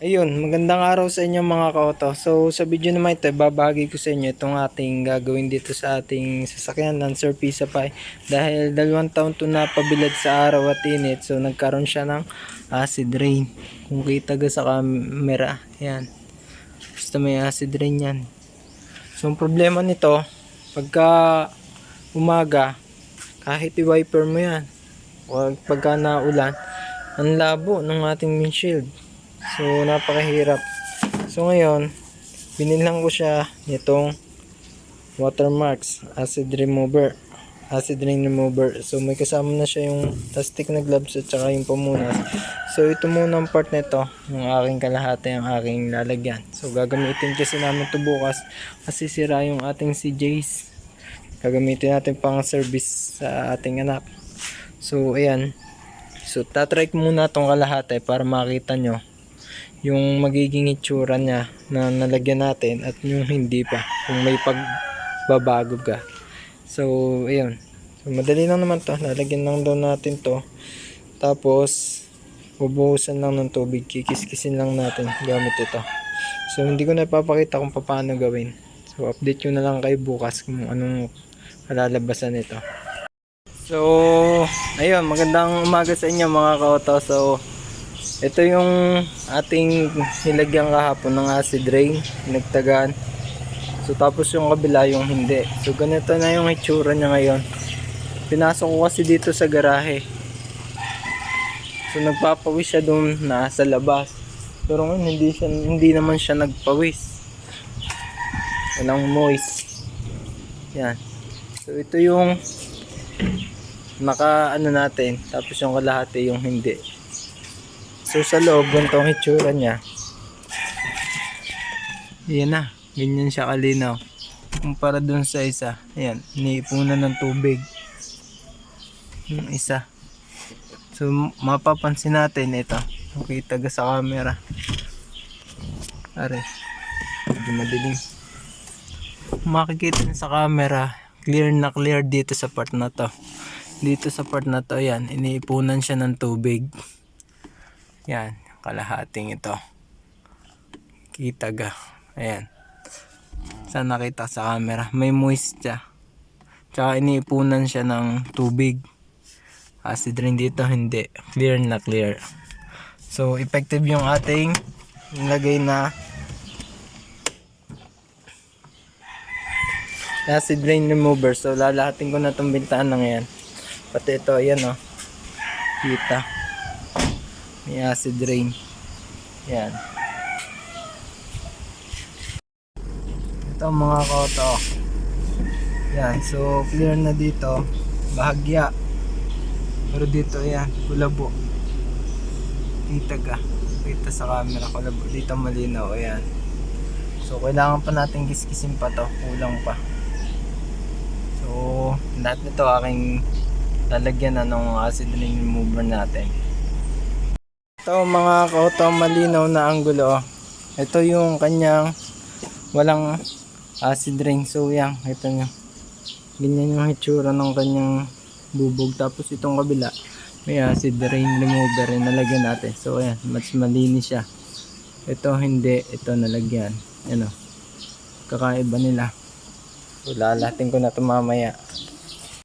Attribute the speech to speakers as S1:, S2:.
S1: Ayun, magandang araw sa inyo mga kaoto. So sa video naman ito, babahagi ko sa inyo itong ating gagawin dito sa ating sasakyan ng Sir Pisa Pi. Dahil dalawang taon to na pabilad sa araw at init, so nagkaroon siya ng acid rain. Kung kita ga sa camera, yan. Basta may acid rain yan. So ang problema nito, pagka umaga, kahit i-wiper mo yan, pagka naulan, ang labo ng ating windshield. So, napakahirap. So, ngayon, binilang ko siya nitong watermarks acid remover. Acid rain remover. So may kasama na siya yung plastic na gloves at saka yung pamunas. So ito muna ang part nito yung aking kalahati ang aking lalagyan. So gagamitin kasi namin ito bukas. Kasi sira yung ating CJs gagamitin natin pang service sa ating anak. So ayan. So tatry ko muna itong kalahati para makita nyo yung magiging itsura niya na nalagyan natin at yung hindi pa kung may pagbabago ka. So ayun. So madali lang naman to. Lalagyan lang daw natin to. Tapos bubuhusan lang ng tubig. Kikiskisin lang natin gamit ito. So hindi ko na ipapakita kung paano gawin. So update ko na lang kayo bukas kung anong kalalabasan nito. So ayun. Magandang umaga sa inyo mga kaoto. So ito yung ating nilagyan kahapon ng acid rain, nagtagan. So tapos yung kabila yung hindi. So ganito na yung itsura niya ngayon. Pinasok ko kasi dito sa garahe. So nagpapawis siya doon na sa labas. Pero ngayon hindi, siya, hindi naman siya nagpawis. Walang moist. Yan. So ito yung naka ano natin. Tapos yung kalahati yung hindi. So sa loob, ganito ang itsura niya. Ayan na, ganyan siya kalinaw. Kumpara dun sa isa, ayan, iniipunan ng tubig. Yung isa. So mapapansin natin ito. Okay, taga sa camera. Are, medyo madilim. Makikita sa camera, clear na clear dito sa part na to. Dito sa part na to, ayan, iniipunan siya ng tubig. Yan, kalahating ito. Kita ga. Ayan. Saan nakita sa camera? May moist siya. Tsaka iniipunan siya ng tubig. Acid rain dito, hindi. Clear na clear. So, effective yung ating nilagay na acid rain remover. So, lalahatin ko na itong bintana ngayon. Pati ito, ayan o. Oh. Kita may acid rain yan. Ito mga koto. Yan so clear na dito. Bahagya. Pero dito yan kulabo. Kita ka. Kita sa camera kulabo. Dito malinaw ayan. So kailangan pa natin kiskisin pa to. Kulang pa. So lahat nito aking lalagyan na ng acid rain remover natin ito mga kauto malinaw na anggulo. Ito yung kanyang walang acid rain. So yan, ito nyo. Ganyan yung hitsura ng kanyang bubog. Tapos itong kabila, may acid rain remover rin nalagyan natin. So ayan, mas malinis siya. Ito hindi, ito nalagyan. Ano, kakaiba nila. So ko na ito mamaya.